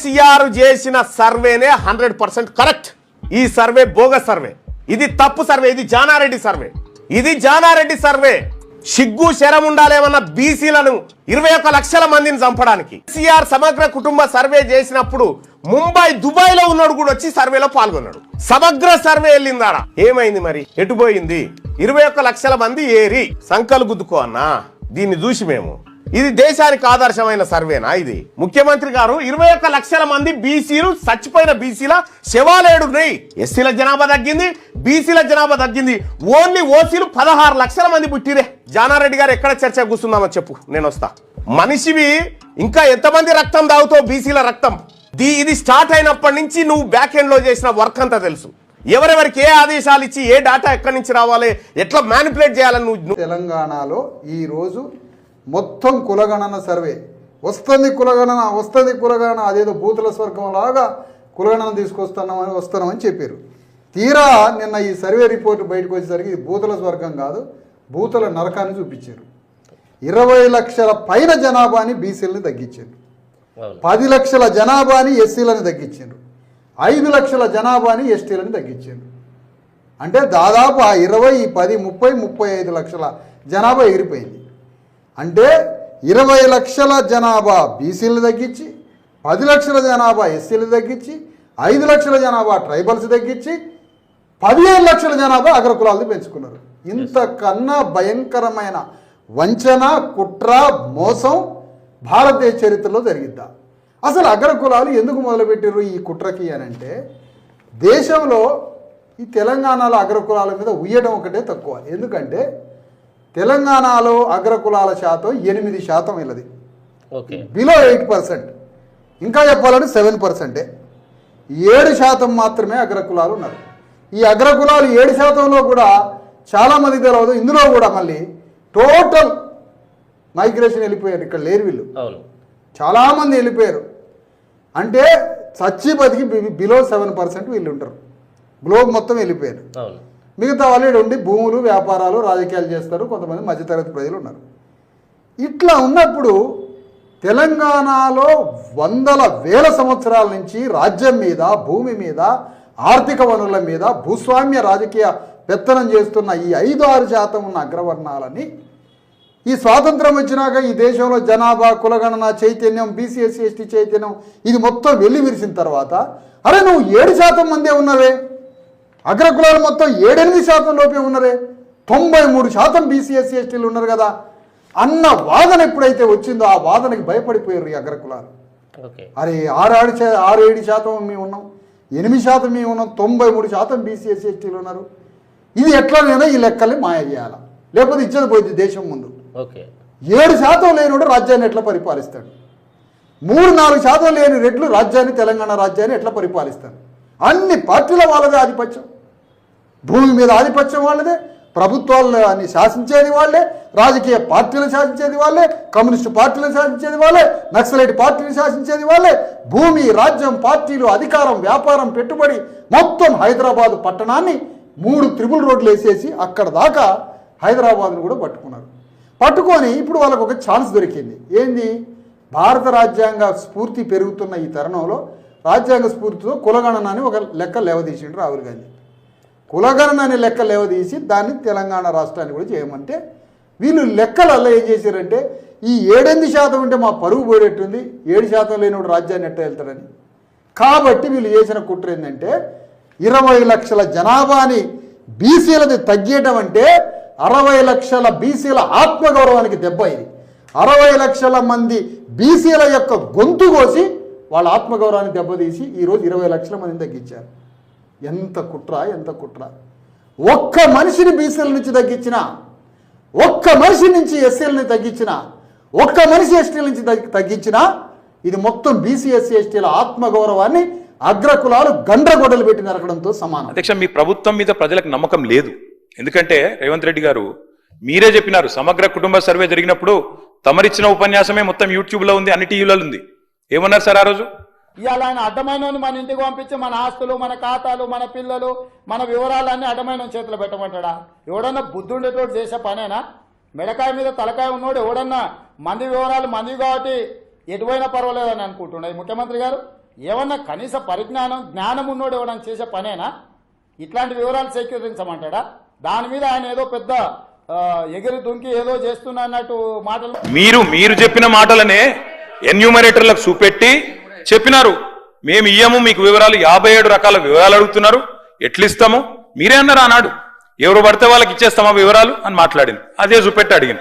కేసీఆర్ చేసిన సర్వేనే hundred percent correct. ఈ సర్వే బోగ సర్వే. ఇది తప్పు సర్వే ఇది జానారెడ్డి సర్వే. ఇది జానారెడ్డి సర్వే. సిగ్గు శరం ఉండాలేమన్న బీసీలను ఇరవై ఒక్క లక్షల మందిని చంపడానికి. కేసీఆర్ సమగ్ర కుటుంబ సర్వే చేసినప్పుడు ముంబై దుబాయ్లో ఉన్నాడు కూడా వచ్చి సర్వేలో పాల్గొన్నాడు. సమగ్ర సర్వే వెళ్ళిందాడ. ఏమైంది మరి? ఎటుపోయింది ఇరవై ఒక్క లక్షల మంది ఏరి సంకలు గుద్దుకో అన్నా. దీన్ని చూసి మేము. ఇది దేశానికి ఆదర్శమైన సర్వేనా ఇది? ముఖ్యమంత్రి గారు ఇరవై ఒక్క లక్షల మంది బీసీలు చచ్చిపోయిన బీసీల శవాలేడున్నాయి ఎస్సీల జనాభా తగ్గింది బీసీల జనాభా తగ్గింది. ఓన్లీ ఓసీలు పదహారు లక్షల మంది పుట్టిరే జానారెడ్డి గారు ఎక్కడ చర్చ కూర్చున్నామో చెప్పు నేను వస్తా. మనిషివి ఇంకా ఎంతమంది రక్తం తాగుతావు బీసీల రక్తం? దీ ఇది స్టార్ట్ అయినప్పటి నుంచి నువ్వు బ్యాక్ ఎండ్లో చేసిన వర్క్ అంతా తెలుసు. ఎవరెవరికి ఏ ఆదేశాలు ఇచ్చి ఏ డాటా ఎక్కడి నుంచి రావాలి ఎట్లా మ్యానిపులేట్ చేయాలని నువ్వు తెలంగాణలో ఈరోజు మొత్తం కులగణన సర్వే. వస్తుంది కులగణన వస్తుంది కులగణన అదేదో బూతుల స్వర్గం లాగా కులగణన తీసుకొస్తున్నామని వస్తున్నామని చెప్పారు. తీరా నిన్న ఈ సర్వే రిపోర్ట్ బయటకు వచ్చేసరికి బూతుల స్వర్గం కాదు బూతుల నరకాన్ని చూపించారు. ఇరవై లక్షల పైన జనాభాని బీసీలని తగ్గించారు. పది లక్షల జనాభాని ఎస్సీలను తగ్గించారు. ఐదు లక్షల జనాభాని ఎస్టీలను తగ్గించారు. అంటే దాదాపు ఆ ఇరవై పది ముప్పై ముప్పై ఐదు లక్షల జనాభా ఎగిరిపోయింది అంటే ఇరవై లక్షల జనాభా బీసీలు తగ్గించి పది లక్షల జనాభా ఎస్సీలు తగ్గించి ఐదు లక్షల జనాభా ట్రైబల్స్ తగ్గించి పదిహేను లక్షల జనాభా అగ్రకులాలు పెంచుకున్నారు. ఇంతకన్నా భయంకరమైన వంచన కుట్ర మోసం భారతదేశ చరిత్రలో జరిగిద్దా? అసలు అగ్రకులాలు ఎందుకు మొదలుపెట్టారు ఈ కుట్రకి అని అంటే దేశంలో ఈ తెలంగాణలో అగ్రకులాల మీద ఉయ్యడం ఒకటే తక్కువ. ఎందుకంటే తెలంగాణలో అగ్రకులాల శాతం ఎనిమిది శాతం వీళ్ళది. ఓకే. బిలో ఎయిట్ పర్సెంట్ ఇంకా చెప్పాలంటే సెవెన్ పర్సెంటే ఏడు శాతం మాత్రమే అగ్రకులాలు ఉన్నారు. ఈ అగ్రకులాలు ఏడు శాతంలో కూడా చాలామంది తెలియదు ఇందులో కూడా మళ్ళీ టోటల్ మైగ్రేషన్ వెళ్ళిపోయారు. ఇక్కడ లేరు వీళ్ళు. చాలామంది వెళ్ళిపోయారు. అంటే చచ్చి బతికి బిలో సెవెన్ పర్సెంట్ వీళ్ళు ఉంటారు. గ్లోబ్ మొత్తం వెళ్ళిపోయారు. మిగతా వాళ్ళు ఉండి భూములు వ్యాపారాలు రాజకీయాలు చేస్తారు. కొంతమంది మధ్యతరగతి ప్రజలు ఉన్నారు. ఇట్లా ఉన్నప్పుడు తెలంగాణలో వందల వేల సంవత్సరాల నుంచి రాజ్యం మీద భూమి మీద ఆర్థిక వనరుల మీద భూస్వామ్య రాజకీయ పెత్తనం చేస్తున్న ఈ ఐదు ఆరు శాతం ఉన్న అగ్రవర్ణాలని ఈ స్వాతంత్రం వచ్చినాక ఈ దేశంలో జనాభా కులగణన చైతన్యం బీసీఎస్సీ ఎస్టీ చైతన్యం ఇది మొత్తం వెళ్ళి విరిసిన తర్వాత అరే నువ్వు ఏడు శాతం మందే ఉన్నవే? అగ్రకులాలు మొత్తం ఏడెనిమిది శాతం లోపే ఉన్నరే. తొంభై మూడు శాతం బీసీఎస్సీ ఎస్టీలు ఉన్నారు కదా. అన్న వాదన ఎప్పుడైతే వచ్చిందో ఆ వాదనకి భయపడిపోయారు ఈ అగ్రకులాలు. అరే ఆరు ఆరు ఆరు ఏడు శాతం మేము ఉన్నాం. ఎనిమిది శాతం మేము ఉన్నాం. తొంభై మూడు శాతం బీసీఎస్సీ ఎస్టీలు ఉన్నారు. ఇది ఎట్లనైనా ఈ లెక్కల్ని మాయ చేయాలి? లేకపోతే ఇచ్చేది పోయింది దేశం ముందు. ఏడు శాతం లేనివాడు రాజ్యాన్ని ఎట్లా పరిపాలిస్తాడు? మూడు నాలుగు శాతం లేని రెడ్లు రాజ్యాన్ని తెలంగాణ రాజ్యాన్ని ఎట్లా పరిపాలిస్తాడు అన్ని పార్టీల వాళ్ళదే ఆధిపత్యం. భూమి మీద ఆధిపత్యం వాళ్ళదే ప్రభుత్వాలను అని శాసించేది వాళ్ళే రాజకీయ పార్టీలు శాసించేది వాళ్ళే కమ్యూనిస్టు పార్టీలు శాసించేది వాళ్ళే నక్సలైట్ పార్టీలు శాసించేది వాళ్ళే భూమి రాజ్యం పార్టీలు అధికారం వ్యాపారం పెట్టుబడి మొత్తం హైదరాబాదు పట్టణాన్ని మూడు త్రిబుల్ రోడ్లు వేసేసి అక్కడ దాకా హైదరాబాద్ను కూడా పట్టుకున్నారు. పట్టుకొని ఇప్పుడు వాళ్ళకు ఒక ఛాన్స్ దొరికింది. ఏంది? భారత రాజ్యాంగ స్ఫూర్తి పెరుగుతున్న ఈ తరుణంలో రాజ్యాంగ స్ఫూర్తితో కులగణన అని ఒక లెక్క లేవదీసిండు రాహుల్ గాంధీ. కులగణన అనే లెక్క లేవదీసి దాన్ని తెలంగాణ రాష్ట్రాన్ని కూడా చేయమంటే వీళ్ళు లెక్కలలో ఏం చేశారంటే ఈ ఏడెనిమిది శాతం ఉంటే మా పరుగు పోయేట్టుంది ఏడు శాతం లేనివాడు రాజ్యాన్ని ఎట్ట వెళ్తారని కాబట్టి వీళ్ళు చేసిన కుట్ర ఏంటంటే ఇరవై లక్షల జనాభాని బీసీలది తగ్గేయటం అంటే అరవై లక్షల బీసీల ఆత్మగౌరవానికి దెబ్బ ఇది. అరవై లక్షల మంది బీసీల యొక్క గొంతు కోసి వాళ్ళ ఆత్మగౌరవాన్ని దెబ్బతీసి ఈరోజు ఇరవై లక్షల మందిని తగ్గించారు ఎంత కుట్ర ఎంత కుట్ర. ఒక్క మనిషిని బీసీల నుంచి తగ్గించిన ఒక్క మనిషి నుంచి ఎస్సీలని తగ్గించిన ఒక్క మనిషి ఎస్టీల నుంచి తగ్గి- తగ్గించినా ఇది మొత్తం బీసీ ఎస్సీ ఎస్టీల ఆత్మగౌరవాన్ని అగ్రకులాలు గండ్రగొడలు పెట్టి నరకడంతో సమానం. అధ్యక్ష మీ ప్రభుత్వం మీద ప్రజలకు నమ్మకం లేదు. ఎందుకంటే రేవంత్ రెడ్డి గారు మీరే చెప్పినారు సమగ్ర కుటుంబ సర్వే జరిగినప్పుడు తమరిచ్చిన ఉపన్యాసమే మొత్తం యూట్యూబ్లో ఉంది అన్ని టీవీలలో ఉంది. ఏమన్నారు సార్ ఆ రోజు? ఇవాళ ఆయన అడ్డమైన మన ఇంటికి పంపించి మన ఆస్తులు మన ఖాతాలు మన పిల్లలు మన వివరాలన్నీ అడ్డమైన చేతిలో పెట్టమంటాడా? ఎవడన్నా బుద్ధి ఉండేటోడు చేసే పనేనా? మెడకాయ మీద తలకాయ ఉన్నోడు ఎవడన్నా మంది వివరాలు మంది కాబట్టి ఎటువైనా పర్వాలేదని అనుకుంటున్నాయి ముఖ్యమంత్రి గారు ఏమన్నా కనీస పరిజ్ఞానం జ్ఞానం ఉన్నోడు ఎవడన్నా చేసే పనేనా? ఇట్లాంటి వివరాలు సేకరించమంటాడా? దాని మీద ఆయన ఏదో పెద్ద ఎగిరి దుంకి ఏదో చేస్తున్నా అన్నట్టు మాటలు మీరు మీరు చెప్పిన మాటలనే ఎన్యూమరేటర్లకు చూపెట్టి చెప్పినారు. మేము ఇయ్యము మీకు వివరాలు యాభై ఏడు రకాల వివరాలు అడుగుతున్నారు. ఎట్లిస్తాము మీరే అన్నారు ఆనాడు ఎవరు పడితే వాళ్ళకి ఇచ్చేస్తామా వివరాలు అని మాట్లాడింది. అదే చూపెట్టి అడిగింది.